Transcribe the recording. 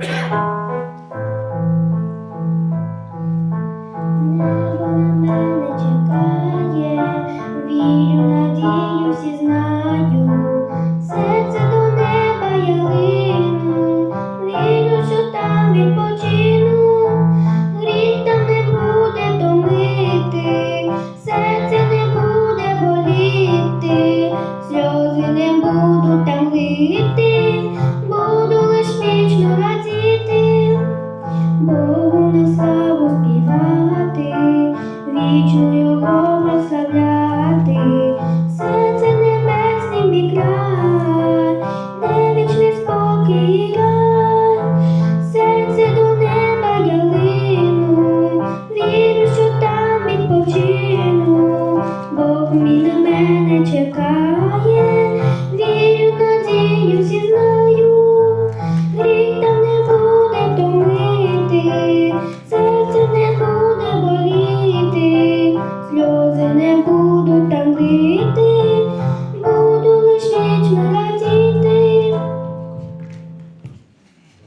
Небо на мене чекає, вірю, надію, всі знаю, серце до неба я вірю, що там відпочину, гріх не буде томити, серце не буде боліти, сльози не будуть там лити, You.